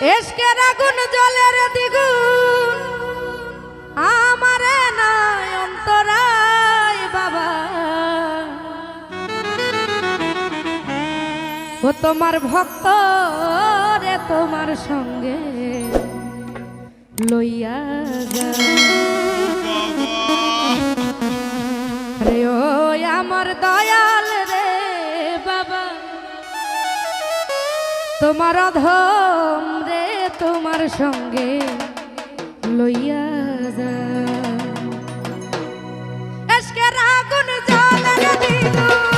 এসকের আগুন জলের দ্বিগুণ। আমারে নাই অন্তরায় বাবা। ও তোমার ভক্ত রে তোমার সঙ্গে লইয়া যা। তোমার ধম রে তোমার সঙ্গে লইয়া যা আগুন জল রে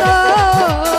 তো